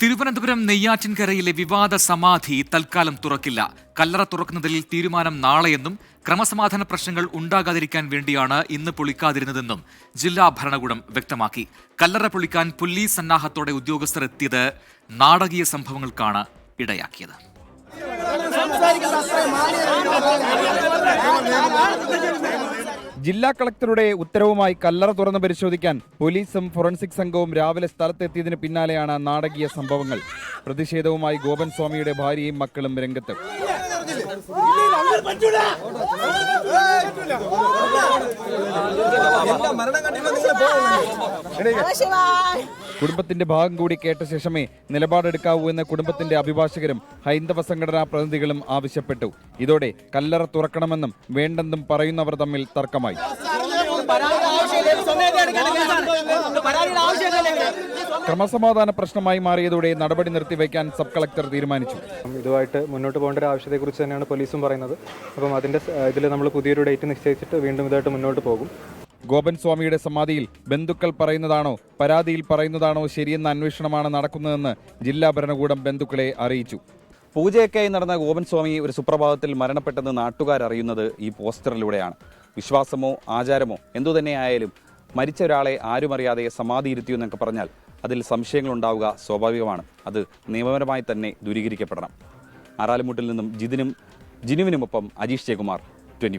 തിരുവനന്തപുരം നെയ്യാറ്റിൻകരയിലെ വിവാദ സമാധി തൽക്കാലം തുറക്കില്ല. കല്ലറ തുറക്കുന്നതിൽ തീരുമാനം നാളെയെന്നും ക്രമസമാധാന പ്രശ്നങ്ങൾ ഉണ്ടാകാതിരിക്കാൻ വേണ്ടിയാണ് ഇന്ന് പൊളിക്കാതിരുന്നതെന്നും ജില്ലാ ഭരണകൂടം വ്യക്തമാക്കി. കല്ലറ പൊളിക്കാൻ പോലീസ് സന്നാഹത്തോടെ ഉദ്യോഗസ്ഥർ എത്തിയത് നാടകീയ സംഭവങ്ങൾക്കാണ് ഇടയാക്കിയത്. ജില്ലാ കളക്ടറുടെ ഉത്തരവുമായി കല്ലറ തുറന്ന് പരിശോധിക്കാൻ പോലീസും ഫോറൻസിക് സംഘവും രാവിലെ സ്ഥലത്തെത്തിയതിന് പിന്നാലെയാണ് നാടകീയ സംഭവങ്ങൾ. പ്രതിഷേധവുമായി ഗോപൻ സ്വാമിയുടെ ഭാര്യയും മക്കളും രംഗത്ത്. കുടുംബത്തിന്റെ ഭാഗം കൂടി കേട്ട ശേഷമേ നിലപാടെടുക്കാവൂ എന്ന് കുടുംബത്തിന്റെ അഭിഭാഷകരും ഹൈന്ദവ സംഘടനാ പ്രതിനിധികളും ആവശ്യപ്പെട്ടു. ഇതോടെ കല്ലറ തുറക്കണമെന്നും വേണ്ടെന്നും പറയുന്നവർ തമ്മിൽ തർക്കമായി. ക്രമസമാധാന പ്രശ്നമായി മാറിയതോടെ നടപടി നിർത്തിവെക്കാൻ സബ് കളക്ടർ തീരുമാനിച്ചു. ഇതുമായിട്ട് മുന്നോട്ട് പോകേണ്ട ഒരു ആവശ്യത്തെക്കുറിച്ച് തന്നെയാണ് പോലീസും പറയുന്നത്. അപ്പം അതിന്റെ ഇതിൽ നമ്മൾ പുതിയൊരു ഡേറ്റ് നിശ്ചയിച്ചിട്ട് വീണ്ടും ഇതായിട്ട് മുന്നോട്ട് പോകും. ഗോപൻ സ്വാമിയുടെ സമാധിയിൽ ബന്ധുക്കൾ പറയുന്നതാണോ പരാതിയിൽ പറയുന്നതാണോ ശരിയെന്ന അന്വേഷണമാണ് നടക്കുന്നതെന്ന് ജില്ലാ ഭരണകൂടം ബന്ധുക്കളെ അറിയിച്ചു. പൂജയൊക്കെയായി നടന്ന ഗോപൻ സ്വാമി ഒരു സുപ്രഭാതത്തിൽ മരണപ്പെട്ടെന്ന് നാട്ടുകാരറിയുന്നത് ഈ പോസ്റ്ററിലൂടെയാണ്. വിശ്വാസമോ ആചാരമോ എന്തു തന്നെയായാലും മരിച്ച ഒരാളെ ആരുമറിയാതെ സമാധി ഇരുത്തിയു എന്നൊക്കെ പറഞ്ഞാൽ അതിൽ സംശയങ്ങൾ ഉണ്ടാവുക സ്വാഭാവികമാണ്. അത് നിയമപരമായി തന്നെ ദൂരീകരിക്കപ്പെടണം. ആറാലുമുട്ടിൽ നിന്നും ജിതിനും ജിനുവിനുമൊപ്പം അജീഷ് ജയകുമാർ ട്വന്റി